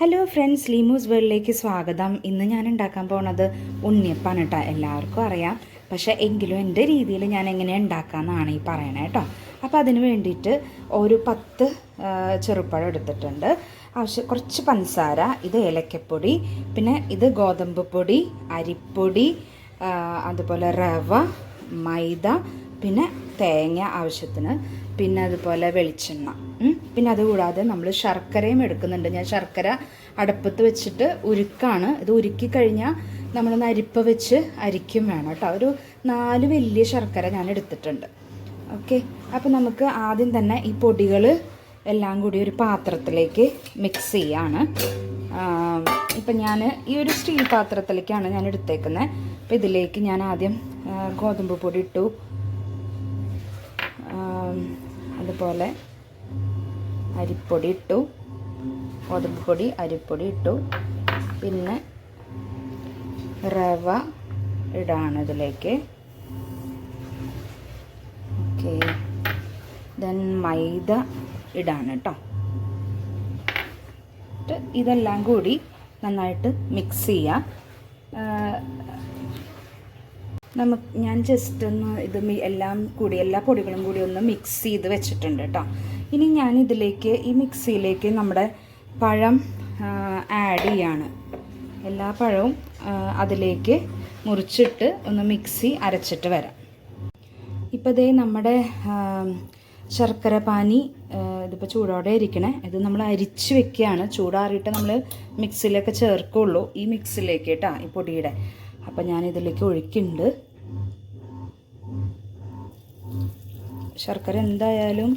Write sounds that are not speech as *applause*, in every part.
Hello friends ലീമൂസ് വേൾഡിലേക്ക് സ്വാഗതം. ഇന്ന് ഞാൻ ഉണ്ടാക്കാൻ പോണത് ഉണ്ണിയപ്പാണ് കേട്ടോ എല്ലാവർക്കും അറിയാം. പക്ഷേ എങ്കിലും എന്റെ രീതിയിൽ ഞാൻ എങ്ങനെ ഉണ്ടാക്കാമെന്നാണ് ഈ പറയണേ കേട്ടോ അപ്പോൾ അതിന് വേണ്ടിയിട്ട് ഒരു പത്ത് ചെറുപ്പഴം എടുത്തിട്ടുണ്ട്. ആവശ്യം കുറച്ച് പഞ്ചസാര ഇത് ഏലക്കപ്പൊടി പിന്നെ ഇത് ഗോതമ്പ് പൊടി അരിപ്പൊടി അതുപോലെ റവ മൈദ പിന്നെ തേങ്ങ ആവശ്യത്തിന് പിന്നെ അതുപോലെ വെളിച്ചെണ്ണ. പിന്നെ അതുകൂടാതെ നമ്മൾ ശർക്കരയും എടുക്കുന്നുണ്ട്. ഞാൻ ശർക്കര അടുപ്പത്ത് വെച്ചിട്ട് ഉരുക്കാണ്. ഇത് ഉരുക്കി കഴിഞ്ഞാൽ നമ്മൾ അരിപ്പ വെച്ച് അരിക്കും വേണം കേട്ടോ. ഒരു നാല് വലിയ ശർക്കര ഞാൻ എടുത്തിട്ടുണ്ട്. ഓക്കെ. അപ്പോൾ നമുക്ക് ആദ്യം തന്നെ ഈ പൊടികൾ എല്ലാം കൂടി ഒരു പാത്രത്തിലേക്ക് മിക്സ് ചെയ്യാണ്. ഇപ്പം ഞാൻ ഈ ഒരു സ്റ്റീൽ പാത്രത്തിലേക്കാണ് ഞാൻ എടുത്തേക്കുന്നത് അപ്പം ഇതിലേക്ക് ഞാൻ ആദ്യം ഗോതമ്പ് പൊടി ഇട്ടു. അതുപോലെ അരിപ്പൊടി ഇട്ടു. ഗോതമ്പ് പൊടി അരിപ്പൊടി ഇട്ടു. പിന്നെ റവ ഇടാണ് ഇതിലേക്ക്. ഓക്കെ. ദെൻ മൈദ ഇടാണ് കേട്ടോ ഇതെല്ലാം കൂടി നന്നായിട്ട് മിക്സ് ചെയ്യാം. നമുക്ക് ഞാൻ ജസ്റ്റ് ഒന്ന് ഇത് എല്ലാം കൂടി എല്ലാ പൊടികളും കൂടി ഒന്ന് മിക്സ് ചെയ്ത് വെച്ചിട്ടുണ്ട് കേട്ടോ ഇനി ഞാൻ ഇതിലേക്ക് ഈ മിക്സിയിലേക്ക് നമ്മുടെ പഴം ആഡ് ചെയ്യാണ്. എല്ലാ പഴവും അതിലേക്ക് മുറിച്ചിട്ട് ഒന്ന് മിക്സി അരച്ചിട്ട് വരാം. ഇപ്പോൾ ദേ നമ്മുടെ ശർക്കര പാനി ഇതിപ്പോൾ ചൂടോടെ ഇരിക്കണേ. ഇത് നമ്മൾ അരിച്ച് വെക്കുകയാണ്. ചൂടാറിയിട്ട് നമ്മൾ മിക്സിയിലൊക്കെ ചേർക്കുള്ളൂ. ഈ മിക്സിലേക്ക് കേട്ടോ ഈ പൊടിയുടെ. അപ്പം ഞാൻ ഇതിലേക്ക് ഒഴിക്കുന്നുണ്ട്. ശർക്കര എന്തായാലും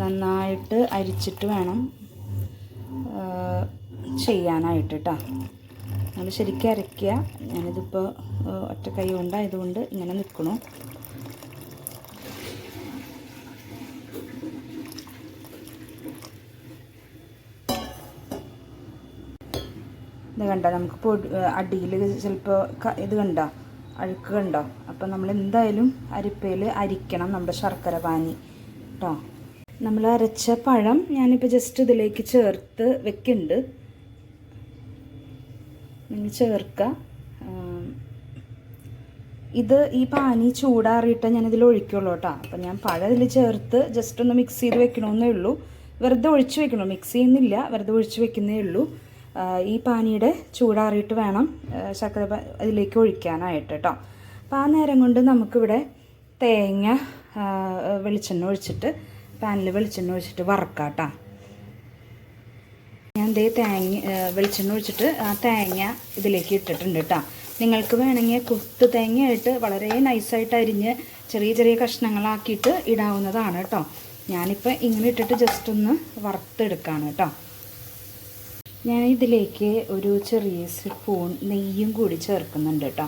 നന്നായിട്ട് അരിച്ചിട്ട് വേണം ചെയ്യാനായിട്ട് കേട്ടോ നമ്മൾ ശരിക്കും അരയ്ക്കുക. ഞാനിതിപ്പോൾ ഒറ്റ കൈ കൊണ്ടായതുകൊണ്ട് ഇങ്ങനെ നിൽക്കണു. ഇത് കണ്ട? നമുക്ക് പൊടി അടിയിൽ ചിലപ്പോൾ ഇത് കണ്ടോ? അഴുക്ക് കണ്ടോ? അപ്പം നമ്മൾ എന്തായാലും അരിപ്പയിൽ അരിക്കണം നമ്മുടെ ശർക്കര പാനി. കേട്ടോ നമ്മൾ അരച്ച പഴം ഞാനിപ്പോൾ ജസ്റ്റ് ഇതിലേക്ക് ചേർത്ത് വെക്കുന്നുണ്ട് നിങ്ങൾ ചേർക്കുക ഇത് ഈ പാനി ചൂടാറിയിട്ട് ഞാൻ ഇതിൽ ഒഴിക്കുള്ളൂ കേട്ടോ അപ്പം ഞാൻ പഴം ഇതിൽ ചേർത്ത് ജസ്റ്റ് ഒന്ന് മിക്സ് ചെയ്ത് വെക്കണമെന്നേ ഉള്ളൂ. വെറുതെ ഒഴിച്ച് വെക്കണം? മിക്സ് ചെയ്യുന്നില്ല. വെറുതെ ഒഴിച്ച് വെക്കുന്നേ ഉള്ളൂ. ഈ പാനിയുടെ ചൂടാറിയിട്ട് വേണം ശർക്കര അതിലേക്ക് ഒഴിക്കാനായിട്ട് കേട്ടോ അപ്പോൾ ആ നേരം കൊണ്ട് നമുക്കിവിടെ തേങ്ങ വെളിച്ചെണ്ണ ഒഴിച്ചിട്ട് പാനിൽ വെളിച്ചെണ്ണ ഒഴിച്ചിട്ട് വറക്കാം കേട്ടോ ഞാൻ ദേ തേങ്ങ വെളിച്ചെണ്ണ ഒഴിച്ചിട്ട് ആ തേങ്ങ ഇതിലേക്ക് ഇട്ടിട്ടുണ്ട് കേട്ടോ നിങ്ങൾക്ക് വേണമെങ്കിൽ കുത്ത് തേങ്ങയായിട്ട് വളരെ നൈസായിട്ട് അരിഞ്ഞ് ചെറിയ ചെറിയ കഷ്ണങ്ങളാക്കിയിട്ട് ഇടാവുന്നതാണ് കേട്ടോ ഞാനിപ്പോൾ ഇങ്ങനെ ഇട്ടിട്ട് ജസ്റ്റ് ഒന്ന് വറുത്തെടുക്കുകയാണ് കേട്ടോ ഞാൻ ഇതിലേക്ക് ഒരു ചെറിയ സ്പൂൺ നെയ്യും കൂടി ചേർക്കുന്നുണ്ട് കേട്ടോ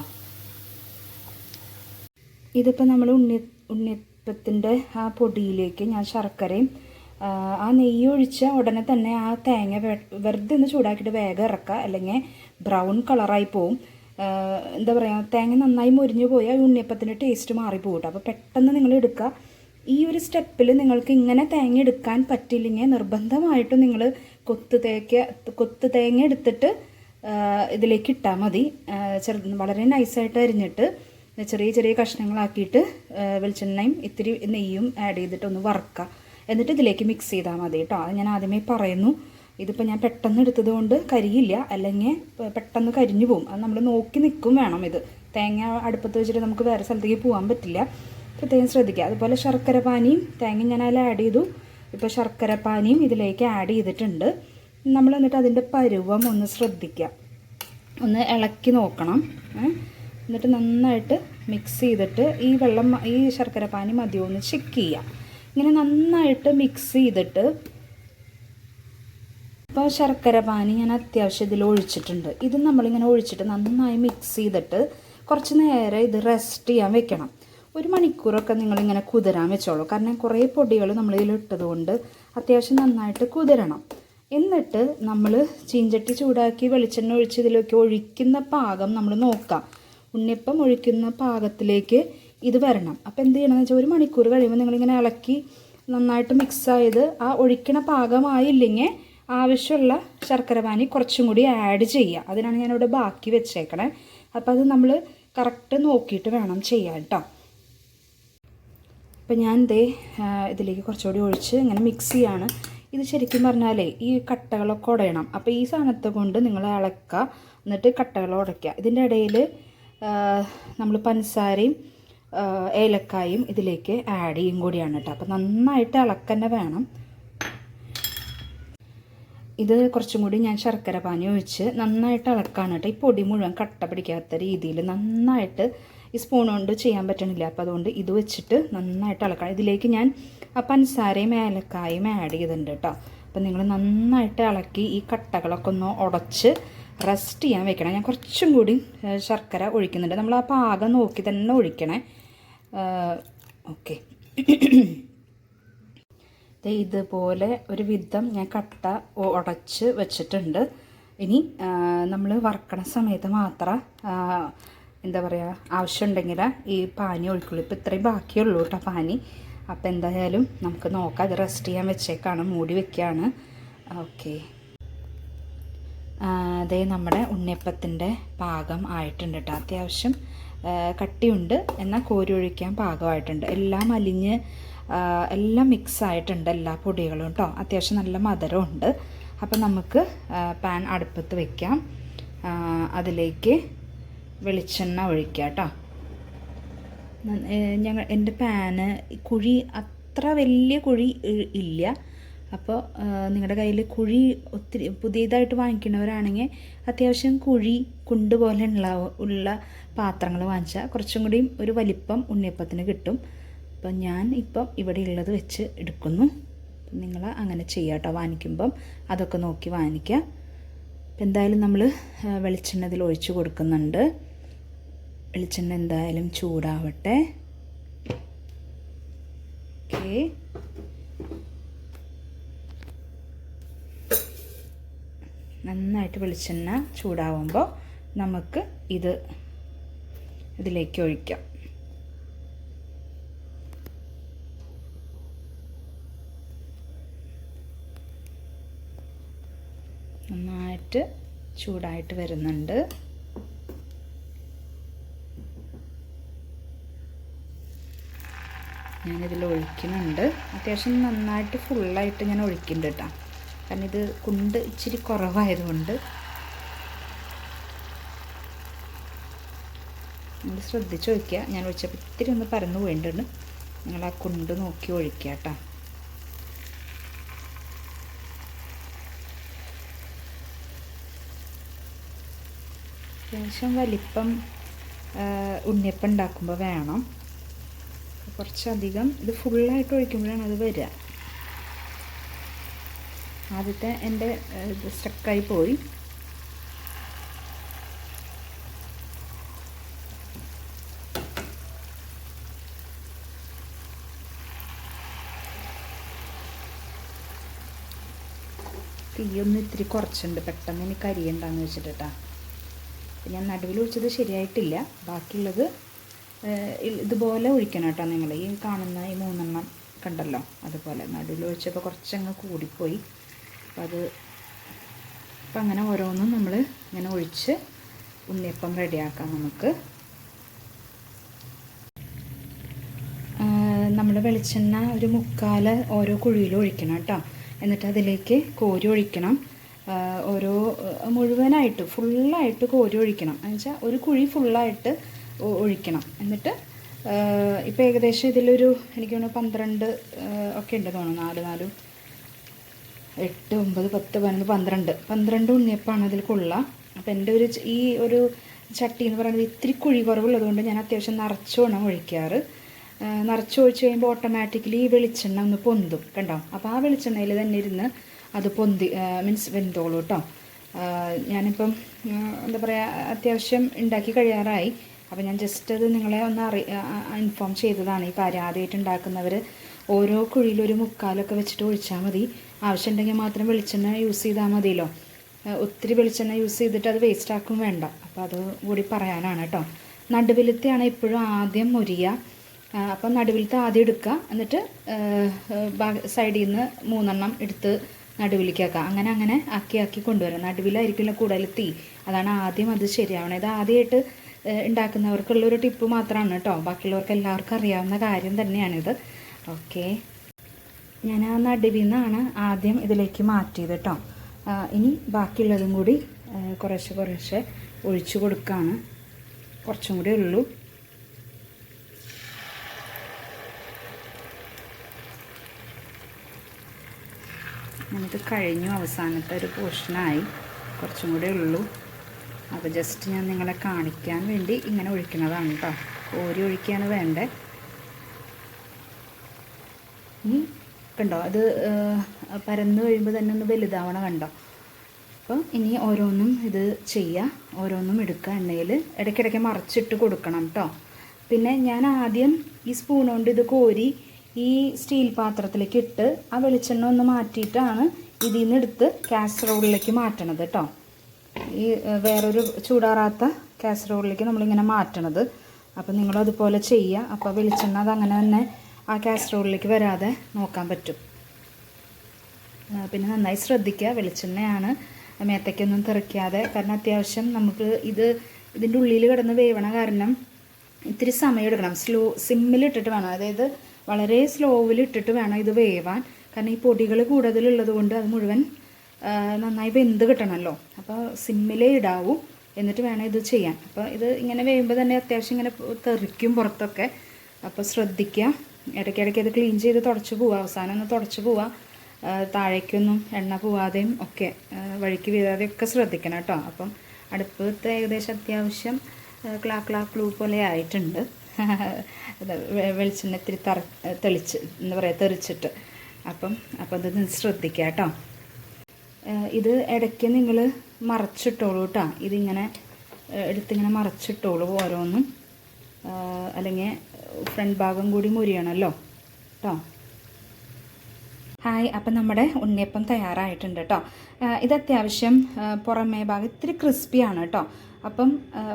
ഇതിപ്പോൾ നമ്മൾ ഉണ്ണി ഉണ്ണിയപ്പത്തിന്റെ ആ പൊടിയിലേക്ക് ഞാൻ ശർക്കരയും ആ, നെയ്യ് ഒഴിച്ച ഉടനെ തന്നെ ആ തേങ്ങ വെറുതെ ഒന്ന് ചൂടാക്കിയിട്ട് വേഗം ഇറക്കുക. അല്ലെങ്കിൽ ബ്രൗൺ കളറായി പോവും. എന്താ പറയുക തേങ്ങ നന്നായി മുരിഞ്ഞു പോയാൽ ഉണ്ണിയപ്പത്തിന്റെ ടേസ്റ്റ് മാറിപ്പോകും അപ്പോൾ പെട്ടെന്ന് നിങ്ങൾ എടുക്കുക ഈ ഒരു സ്റ്റെപ്പിൽ നിങ്ങൾക്ക് ഇങ്ങനെ തേങ്ങ എടുക്കാൻ പറ്റില്ലെങ്കിൽ നിർബന്ധമായിട്ടും നിങ്ങൾ കൊത്ത് തേക്ക കൊത്ത് തേങ്ങ എടുത്തിട്ട് ഇതിലേക്ക് ഇട്ടാൽ മതി. ചെറു വളരെ നൈസായിട്ട് അരിഞ്ഞിട്ട്. ചെറിയ ചെറിയ കഷ്ണങ്ങളാക്കിയിട്ട് വെളിച്ചെണ്ണയും ഇത്തിരി നെയ്യും ആഡ് ചെയ്തിട്ട് ഒന്ന് വറുക്കുക എന്നിട്ട് ഇതിലേക്ക് മിക്സ് ചെയ്താൽ മതി കേട്ടോ. അത് ഞാൻ ആദ്യമേ പറയുന്നു. ഇതിപ്പോൾ ഞാൻ പെട്ടെന്ന് എടുത്തത് കൊണ്ട് കരിയില്ല. അല്ലെങ്കിൽ പെട്ടെന്ന് കരിഞ്ഞു പോകും അത് നമ്മൾ നോക്കി നിൽക്കും വേണം ഇത്. തേങ്ങ അടുപ്പത്ത് വെച്ചിട്ട് നമുക്ക് വേറെ സ്ഥലത്തേക്ക് പോകാൻ പറ്റില്ല. പ്രത്യേകം ശ്രദ്ധിക്കുക. അതുപോലെ ശർക്കര പാനിയും തേങ്ങ ഞാൻ അതിൽ ആഡ് ചെയ്തു. ഇപ്പോൾ ശർക്കര പാനിയും ഇതിലേക്ക് ആഡ് ചെയ്തിട്ടുണ്ട്. നമ്മൾ എന്നിട്ട് അതിന്റെ പരുവം ഒന്ന് ശ്രദ്ധിക്കുക. ഒന്ന് ഇളക്കി നോക്കണം? എന്നിട്ട് നന്നായിട്ട് മിക്സ് ചെയ്തിട്ട് ഈ വെള്ളം ഈ ശർക്കര പാനി മതിയോ എന്ന് ചെക്ക് ചെയ്യാം. ഇങ്ങനെ നന്നായിട്ട് മിക്സ് ചെയ്തിട്ട് ഇപ്പോൾ ശർക്കര പാനി ഞാൻ അത്യാവശ്യം ഇതിൽ ഒഴിച്ചിട്ടുണ്ട്. ഇത് നമ്മളിങ്ങനെ ഒഴിച്ചിട്ട് നന്നായി മിക്സ് ചെയ്തിട്ട് കുറച്ച് നേരം ഇത് റെസ്റ്റ് ചെയ്യാൻ വെക്കണം. ഒരു മണിക്കൂറൊക്കെ നിങ്ങളിങ്ങനെ കുതിരാൻ വെച്ചോളൂ. കാരണം കുറേ പൊടികൾ നമ്മൾ ഇതിൽ ഇട്ടതുകൊണ്ട് അത്യാവശ്യം നന്നായിട്ട് കുതിരണം. എന്നിട്ട് നമ്മൾ ചീഞ്ചട്ടി ചൂടാക്കി വെളിച്ചെണ്ണ ഒഴിച്ച് ഇതിലേക്ക് ഒഴിക്കുന്ന പാകം നമ്മൾ നോക്കാം. ഉണ്ണിയപ്പം ഒഴിക്കുന്ന പാകത്തിലേക്ക് ഇത് വരണം. അപ്പോൾ എന്ത് ചെയ്യണമെന്ന് വെച്ചാൽ ഒരു മണിക്കൂർ കഴിയുമ്പോൾ നിങ്ങളിങ്ങനെ ഇളക്കി നന്നായിട്ട് മിക്സ് ആയത് ആ ഒഴിക്കണ പാകമായില്ലെങ്കിൽ ആവശ്യമുള്ള ശർക്കര പാനി കുറച്ചും കൂടി ആഡ് ചെയ്യുക അതിനാണ് ഞാനിവിടെ ബാക്കി വെച്ചേക്കണേ. അപ്പോൾ അത് നമ്മൾ കറക്റ്റ് നോക്കിയിട്ട് വേണം ചെയ്യാൻ കേട്ടോ അപ്പം ഞാൻ ദേ ഇതിലേക്ക് കുറച്ചുകൂടി ഒഴിച്ച് ഇങ്ങനെ മിക്സ് ചെയ്യാണ്. ഇത് ശരിക്കും പറഞ്ഞാലേ ഈ കട്ടകളൊക്കെ ഉടയണം. അപ്പോൾ ഈ സാധനത്തെ കൊണ്ട് നിങ്ങൾ ഇളക്കുക. എന്നിട്ട് കട്ടകൾ ഉടയ്ക്കുക. ഇതിന്റെ ഇടയിൽ നമ്മൾ പഞ്ചസാരയും ഏലക്കായും ഇതിലേക്ക് ആഡ് ചെയ്യും കൂടിയാണ് കേട്ടോ അപ്പോൾ നന്നായിട്ട് ഇളക്കന്നെ വേണം. ഇത് കുറച്ചും കൂടി ഞാൻ ശർക്കര പാനി ഒഴിച്ച് നന്നായിട്ട് ഇളക്കാണ് കേട്ടോ ഈ പൊടി മുഴുവൻ കട്ട പിടിക്കാത്ത രീതിയിൽ നന്നായിട്ട് ഈ സ്പൂൺ കൊണ്ട് ചെയ്യാൻ പറ്റണില്ല. അപ്പോൾ അതുകൊണ്ട് ഇത് വെച്ചിട്ട് നന്നായിട്ട് ഇളക്കണം ഇതിലേക്ക് ഞാൻ ആ പഞ്ചസാരയും ഏലക്കായും ആഡ് ചെയ്തിട്ടുണ്ട് കേട്ടോ അപ്പം നിങ്ങൾ നന്നായിട്ട് ഇളക്കി ഈ കട്ടകളൊക്കെ ഒന്ന് ഉടച്ച് റെസ്റ്റ് ചെയ്യാൻ വെക്കണം. ഞാൻ കുറച്ചും കൂടി ശർക്കര ഒഴിക്കുന്നുണ്ട്. നമ്മൾ ആ പാകം നോക്കി തന്നെ ഒഴിക്കണേ. ഓക്കെ. *clears throat* ഇതുപോലെ ഒരു വിധം ഞാൻ കട്ട ഉടച്ച് വെച്ചിട്ടുണ്ട്. ഇനി നമ്മൾ വറക്കണ സമയത്ത് മാത്രം എന്താ പറയുക ആവശ്യമുണ്ടെങ്കിൽ ഈ പാനി ഒഴിക്കുള്ളൂ. ഇപ്പം ഇത്രയും ബാക്കിയുള്ളൂ കേട്ടോ പാനി. അപ്പോൾ എന്തായാലും നമുക്ക് നോക്കാം. അത് റെസ്റ്റ് ചെയ്യാൻ വെച്ചേക്കാണ്. മൂടി വെക്കുകയാണ് ഓക്കെ. അതേ നമ്മുടെ ഉണ്ണിയപ്പത്തിന്റെ പാകം ആയിട്ടുണ്ട് കേട്ടോ അത്യാവശ്യം കട്ടിയുണ്ട്. എന്നാൽ കോരി ഒഴിക്കാൻ പാകമായിട്ടുണ്ട്. എല്ലാം അലിഞ്ഞ് എല്ലാം മിക്സ് ആയിട്ടുണ്ട് എല്ലാ പൊടികളും കേട്ടോ അത്യാവശ്യം നല്ല മധുരമുണ്ട്. അപ്പം നമുക്ക് പാൻ അടുപ്പത്ത് വെക്കാം. അതിലേക്ക് വെളിച്ചെണ്ണ ഒഴിക്കുക കേട്ടോ ഞങ്ങൾ എന്റെ പാന് കുഴി അത്ര വലിയ കുഴി ഇല്ല. അപ്പോൾ നിങ്ങളുടെ കയ്യിൽ കുഴി ഒത്തിരി പുതിയതായിട്ട് വാങ്ങിക്കുന്നവരാണെങ്കിൽ അത്യാവശ്യം കുഴി കുണ്ട് പോലെ ഉള്ള ഉള്ള പാത്രങ്ങൾ വാങ്ങിച്ചാൽ കുറച്ചും കൂടി ഒരു വലിപ്പം ഉണ്ണിയപ്പത്തിന് കിട്ടും. അപ്പം ഞാൻ ഇപ്പം ഇവിടെ ഉള്ളത് വെച്ച് എടുക്കുന്നു. നിങ്ങൾ അങ്ങനെ ചെയ്യുക കേട്ടോ വാങ്ങിക്കുമ്പം. അതൊക്കെ നോക്കി വാങ്ങിക്കുക അപ്പം എന്തായാലും നമ്മൾ വെളിച്ചെണ്ണ ഇതിൽ ഒഴിച്ചു കൊടുക്കുന്നുണ്ട്. വെളിച്ചെണ്ണ എന്തായാലും ചൂടാവട്ടെ. ഓക്കെ. നന്നായിട്ട് വെളിച്ചെണ്ണ ചൂടാവുമ്പോൾ നമുക്ക് ഇത് ഇതിലേക്ക് ഒഴിക്കാം. നന്നായിട്ട് ചൂടായിട്ട് വരുന്നുണ്ട്. ഞാനിതിൽ ഒഴിക്കുന്നുണ്ട്. അത്യാവശ്യം നന്നായിട്ട് ഫുള്ളായിട്ട് ഞാൻ ഒഴിക്കുന്നുണ്ട് കേട്ടോ കാരണം ഇത് കുണ്ട് ഇച്ചിരി കുറവായതുകൊണ്ട് നിങ്ങൾ ശ്രദ്ധിച്ച് ഒഴിക്കുക. ഞാൻ ഒഴിച്ചപ്പോൾ ഇത്തിരി ഒന്ന് പരന്ന് പോയിട്ടുണ്ട്. നിങ്ങൾ ആ കുണ്ട് നോക്കി ഒഴിക്കുക കേട്ടോ. അത്യാവശ്യം വലിപ്പം ഉണ്ണിയപ്പം ഉണ്ടാക്കുമ്പോൾ വേണം. കുറച്ചധികം ഇത് ഫുള്ളായിട്ട് ഒഴിക്കുമ്പോഴാണ് അത് വരിക. ആദ്യത്തെ എന്റെ ഇത് സ്റ്റക്കായി പോയി. തീയൊന്ന് ഇത്തിരി കുറച്ചുണ്ട് പെട്ടെന്ന് എനിക്ക് ഉണ്ടാന്ന് വെച്ചിട്ടാ അപ്പം ഞാൻ നടുവിൽ ഒഴിച്ചത് ശരിയായിട്ടില്ല. ബാക്കിയുള്ളത് ഇതുപോലെ ഒഴിക്കണം കേട്ടോ നിങ്ങൾ ഈ കാണുന്ന ഈ മൂന്നെണ്ണം കണ്ടല്ലോ? അതുപോലെ നടുവിൽ ഒഴിച്ചപ്പോൾ കുറച്ചങ്ങ് കൂടിപ്പോയി. അപ്പം അത് അപ്പം അങ്ങനെ ഓരോന്നും നമ്മൾ ഇങ്ങനെ ഒഴിച്ച് ഉണ്ണിയപ്പം റെഡിയാക്കാം നമുക്ക്. നമ്മൾ വെളിച്ചെണ്ണ ഒരു മുക്കാൽ ഓരോ കുഴിയിൽ ഒഴിക്കണം കേട്ടോ. എന്നിട്ട് അതിലേക്ക് കോരി ഒഴിക്കണം. ഓരോ മുഴുവനായിട്ട് ഫുള്ളായിട്ട് കോരി ഒഴിക്കണം. എന്നുവെച്ചാൽ ഒരു കുഴി ഫുള്ളായിട്ട് ഒഴിക്കണം. എന്നിട്ട് ഇപ്പോൾ ഏകദേശം ഇതിലൊരു എനിക്ക് തോന്നുന്നു പന്ത്രണ്ട് ഒക്കെ ഉണ്ട് തോന്നുന്നു. നാല് നാലും എട്ട് ഒമ്പത് പത്ത് പതിനൊന്ന് പന്ത്രണ്ട്. പന്ത്രണ്ട് ഉണ്ണിയപ്പാണ് അതിൽ കൊള്ള അപ്പോൾ എന്റെ ഒരു ഈ ഒരു ചട്ടി എന്ന് പറയുന്നത് ഇത്തിരി കുഴി കുറവുള്ളതുകൊണ്ട് ഞാൻ അത്യാവശ്യം നിറച്ചോണം ഒഴിക്കാറ്. നിറച്ചൊഴിച്ച് കഴിയുമ്പോൾ ഓട്ടോമാറ്റിക്കലി ഈ വെളിച്ചെണ്ണ ഒന്ന് പൊന്തും കണ്ടോ? അപ്പോൾ ആ വെളിച്ചെണ്ണയിൽ തന്നെ ഇരുന്ന് അത് പൊന്തി മീൻസ് വെന്തോളൂ കേട്ടോ ഞാനിപ്പം എന്താ പറയുക അത്യാവശ്യം ഉണ്ടാക്കി കഴിയാറായി. അപ്പോൾ ഞാൻ ജസ്റ്റ് അത് നിങ്ങളെ ഒന്ന് അറി ഇൻഫോം ചെയ്തതാണ് ഈ കാര്യം ആദ്യമായിട്ട് ഉണ്ടാക്കുന്നവർ ഓരോ കുഴിയിലും ഒരു മുക്കാലൊക്കെ വെച്ചിട്ട് ഒഴിച്ചാൽ മതി. ആവശ്യമുണ്ടെങ്കിൽ മാത്രം വെളിച്ചെണ്ണ യൂസ് ചെയ്താൽ മതിയല്ലോ. ഒത്തിരി വെളിച്ചെണ്ണ യൂസ് ചെയ്തിട്ട് അത് വേസ്റ്റ് ആക്കും വേണ്ട. അപ്പോൾ അത് കൂടി പറയാനാണ് കേട്ടോ നടുവിലത്തെയാണ് എപ്പോഴും ആദ്യം മുരിയ. ആ, അപ്പം നടുവിലത്തെ ആദ്യം എടുക്കുക എന്നിട്ട് സൈഡിൽ നിന്ന് മൂന്നെണ്ണം എടുത്ത് നടുവിലേക്കാക്കുക അങ്ങനെ അങ്ങനെ ആക്കി ആക്കി കൊണ്ടുവരാം. നടുവിലായിരിക്കില്ല കൂടുതൽ തീ. അതാണ് ആദ്യം അത് ശരിയാവണേ ഇത് ആദ്യമായിട്ട് ഉണ്ടാക്കുന്നവർക്കുള്ളൊരു ടിപ്പ് മാത്രമാണ് കേട്ടോ ബാക്കിയുള്ളവർക്ക് എല്ലാവർക്കും അറിയാവുന്ന കാര്യം തന്നെയാണിത്. ഓക്കെ. ഞാൻ ആ നടുവിൽ നിന്നാണ് ആദ്യം ഇതിലേക്ക് മാറ്റിയത് കേട്ടോ ഇനി ബാക്കിയുള്ളതും കൂടി കുറേശ്ശെ കുറേശ്ശെ ഒഴിച്ചു കൊടുക്കുകയാണ് കുറച്ചും കൂടി ഉള്ളൂ. ഞാനിത് കഴിഞ്ഞു. അവസാനത്തെ ഒരു പോർഷനായി. കുറച്ചും കൂടി ഉള്ളൂ. അപ്പോൾ ജസ്റ്റ് ഞാൻ നിങ്ങളെ കാണിക്കാൻ വേണ്ടി ഇങ്ങനെ ഒഴിക്കുന്നതാണ് കേട്ടോ ഓരി ഒഴിക്കുകയാണ് വേണ്ടേ കണ്ടോ? അത് പരന്ന് കഴിയുമ്പോൾ തന്നെ ഒന്ന് വലുതാവണം കണ്ടോ? അപ്പോൾ ഇനി ഓരോന്നും ഇത് ചെയ്യുക ഓരോന്നും എടുക്കുക എണ്ണയിൽ ഇടയ്ക്കിടയ്ക്ക് മറച്ചിട്ട് കൊടുക്കണം കേട്ടോ പിന്നെ ഞാൻ ആദ്യം ഈ സ്പൂൺ കൊണ്ട് ഇത് കോരി ഈ സ്റ്റീൽ പാത്രത്തിലേക്ക് ഇട്ട് ആ വെളിച്ചെണ്ണ ഒന്ന് മാറ്റിയിട്ടാണ് ഇതിൽ നിന്ന് എടുത്ത് കാസറോളിലേക്ക് മാറ്റണത് കേട്ടോ ഈ വേറൊരു ചൂടാറാത്ത കാസറോളിലേക്ക് നമ്മളിങ്ങനെ മാറ്റണത്. അപ്പം നിങ്ങളതുപോലെ ചെയ്യുക അപ്പോൾ വെളിച്ചെണ്ണ അത് അങ്ങനെ തന്നെ ആ കാസറോളിലേക്ക് വരാതെ നോക്കാൻ പറ്റും. പിന്നെ നന്നായി ശ്രദ്ധിക്കുക. വെളിച്ചെണ്ണയാണ് മേത്തയ്ക്കൊന്നും തെറിക്കാതെ. കാരണം അത്യാവശ്യം നമുക്ക് ഇത് ഇതിന്റെ ഉള്ളിൽ കിടന്ന് വേവണ കാരണം ഇത്തിരി സമയം എടുക്കണം. സ്ലോ സിമ്മിലിട്ടിട്ട് വേണം. അതായത് വളരെ സ്ലോവിൽ ഇട്ടിട്ട് വേണം ഇത് വേവാൻ. കാരണം ഈ പൊടികൾ കൂടുതലുള്ളത് കൊണ്ട് അത് മുഴുവൻ നന്നായി വെന്ത് കിട്ടണമല്ലോ. അപ്പോൾ സിമ്മിലേ ഇടാവൂ. എന്നിട്ട് വേണം ഇത് ചെയ്യാൻ. അപ്പോൾ ഇത് ഇങ്ങനെ വേവുമ്പോൾ തന്നെ അത്യാവശ്യം ഇങ്ങനെ തെറിക്കും പുറത്തൊക്കെ. അപ്പോൾ ശ്രദ്ധിക്കുക. ഇടയ്ക്കിടയ്ക്ക് അത് ക്ലീൻ ചെയ്ത് തുടച്ച് പോവുക അവസാനം ഒന്ന് തുടച്ച് പോവുക താഴേക്കൊന്നും എണ്ണ പോവാതെയും ഒക്കെ വഴിക്ക് വീഴാതെയും ഒക്കെ ശ്രദ്ധിക്കണം കേട്ടോ. അപ്പം അടുപ്പത്ത് ഏകദേശം അത്യാവശ്യം ക്ലാ ക്ലാ ക്ലൂ പോലെ ആയിട്ടുണ്ട്. *laughs* വെളിച്ചെണ്ണ ഇത്തിരി തറ തെളിച്ച് എന്താ പറയുക തെറിച്ചിട്ട്. അപ്പം അപ്പം അത് ശ്രദ്ധിക്കുക കേട്ടോ. ഇത് ഇടയ്ക്ക് നിങ്ങൾ മറച്ചിട്ടോളൂ കേട്ടോ. ഇതിങ്ങനെ എടുത്തിങ്ങനെ മറച്ചിട്ടോളൂ ഓരോന്നും. അല്ലെങ്കിൽ ഫ്രണ്ട് ഭാഗം കൂടി മുരിയണമല്ലോ കേട്ടോ ഹായ് അപ്പം നമ്മുടെ ഉണ്ണിയപ്പം തയ്യാറായിട്ടുണ്ട് കേട്ടോ ഇത് അത്യാവശ്യം പുറമേ ഭാഗം ഇത്തിരി ക്രിസ്പിയാണ് കേട്ടോ അപ്പം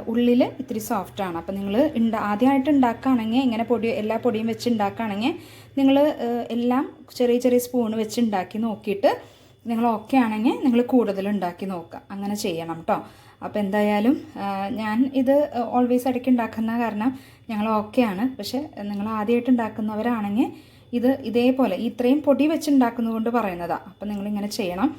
ഉള്ളിൽ ഇത്തിരി സോഫ്റ്റാണ് അപ്പം നിങ്ങൾ ഉണ്ടാ ആദ്യമായിട്ട് ഉണ്ടാക്കുകയാണെങ്കിൽ ഇങ്ങനെ പൊടി എല്ലാ പൊടിയും വെച്ച് ഉണ്ടാക്കുകയാണെങ്കിൽ നിങ്ങൾ എല്ലാം ചെറിയ ചെറിയ സ്പൂൺ വെച്ച് ഉണ്ടാക്കി നോക്കിയിട്ട് നിങ്ങൾ ഓക്കെ ആണെങ്കിൽ നിങ്ങൾ കൂടുതൽ ഉണ്ടാക്കി നോക്കുക അങ്ങനെ ചെയ്യണം കേട്ടോ അപ്പോൾ എന്തായാലും ഞാൻ ഇത് ഓൾവേസ് ഇടയ്ക്ക് ഉണ്ടാക്കുന്ന കാരണം ഞങ്ങൾ ഓക്കെയാണ് പക്ഷേ നിങ്ങൾ ആദ്യമായിട്ട് ഉണ്ടാക്കുന്നവരാണെങ്കിൽ ഇത് ഇതേപോലെ ഇത്രയും പൊടി വെച്ച് ഉണ്ടാക്കുന്നതുകൊണ്ട് പറയുന്നതാണ് അപ്പം നിങ്ങളിങ്ങനെ ചെയ്യണം.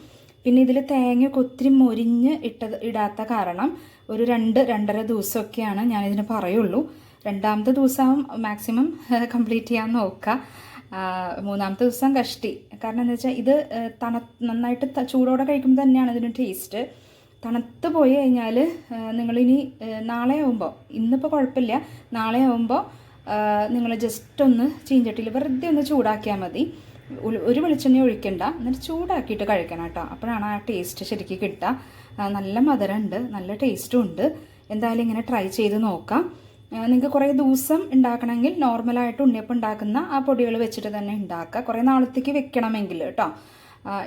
പിന്നെ ഇതിൽ തേങ്ങയൊക്കെ ഒത്തിരി മൊരിഞ്ഞ് ഇട്ടത് ഇടാത്ത കാരണം ഒരു രണ്ട് രണ്ടര ദിവസമൊക്കെയാണ് ഞാനിതിന് പറയുള്ളൂ. രണ്ടാമത്തെ ദിവസം മാക്സിമം കംപ്ലീറ്റ് *laughs* ചെയ്യാൻ നോക്കുക. മൂന്നാമത്തെ ദിവസം കഷ്ടി. കാരണം എന്താ വെച്ചാൽ ഇത് തണ നന്നായിട്ട് ചൂടോടെ കഴിക്കുമ്പോൾ തന്നെയാണ് ഇതിന് ടേസ്റ്റ് തണുത്ത് പോയി കഴിഞ്ഞാൽ നിങ്ങളിനി നാളെ ആവുമ്പോൾ ഇന്നിപ്പോൾ കുഴപ്പമില്ല നാളെ ആവുമ്പോൾ നിങ്ങൾ ജസ്റ്റ് ഒന്ന് ചീഞ്ചട്ടിയിൽ വെറുതെ ഒന്ന് ചൂടാക്കിയാൽ മതി. ഒരു വെളിച്ചെണ്ണ ഒഴിക്കണ്ട. എന്നിട്ട് ചൂടാക്കിയിട്ട് കഴിക്കണം കേട്ടോ. അപ്പോഴാണ് ആ ടേസ്റ്റ് ശരിക്കും കിട്ടുക. നല്ല മധുരമുണ്ട് നല്ല ടേസ്റ്റും ഉണ്ട്. എന്തായാലും ഇങ്ങനെ ട്രൈ ചെയ്ത് നോക്കാം. നിങ്ങൾക്ക് കുറേ ദിവസം ഉണ്ടാക്കണമെങ്കിൽ നോർമലായിട്ട് ഉണ്ണിയപ്പം ഉണ്ടാക്കുന്ന ആ പൊടികൾ വെച്ചിട്ട് തന്നെ ഉണ്ടാക്കുക. കുറേ നാളത്തേക്ക് വെക്കണമെങ്കിൽ കേട്ടോ.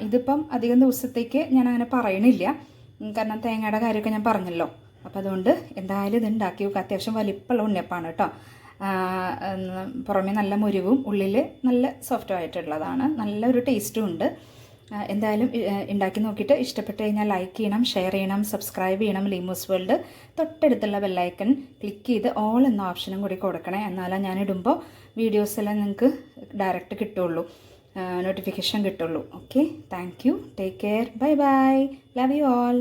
ഇതിപ്പം അധികം ദിവസത്തേക്ക് ഞാൻ അങ്ങനെ പറയണില്ല. കാരണം തേങ്ങയുടെ കാര്യമൊക്കെ ഞാൻ പറഞ്ഞല്ലോ. അപ്പോൾ അതുകൊണ്ട് എന്തായാലും ഇത് ഉണ്ടാക്കി വെക്കുക അത്യാവശ്യം വലിപ്പമുള്ള ഉണ്ണിയപ്പാണ് കേട്ടോ. പുറമേ നല്ല മുരിവും ഉള്ളിൽ നല്ല സോഫ്റ്റും ആയിട്ടുള്ളതാണ്. നല്ലൊരു ടേസ്റ്റും ഉണ്ട്. എന്തായാലും ഉണ്ടാക്കി നോക്കിയിട്ട് ഇഷ്ടപ്പെട്ട് കഴിഞ്ഞാൽ ലൈക്ക് ചെയ്യണം ഷെയർ ചെയ്യണം സബ്സ്ക്രൈബ് ചെയ്യണം. ലീമൂസ് വേൾഡ് തൊട്ടടുത്തുള്ള ബെല്ലൈക്കൺ ക്ലിക്ക് ചെയ്ത് ഓൾ എന്ന ഓപ്ഷനും കൂടി കൊടുക്കണേ. എന്നാലേ ഞാൻ ഇടുമ്പോൾ വീഡിയോസ് എല്ലാം നിങ്ങൾക്ക് ഡയറക്റ്റ് കിട്ടുള്ളൂ. നോട്ടിഫിക്കേഷൻ കിട്ടുള്ളൂ. Okay thank you take care bye bye love you all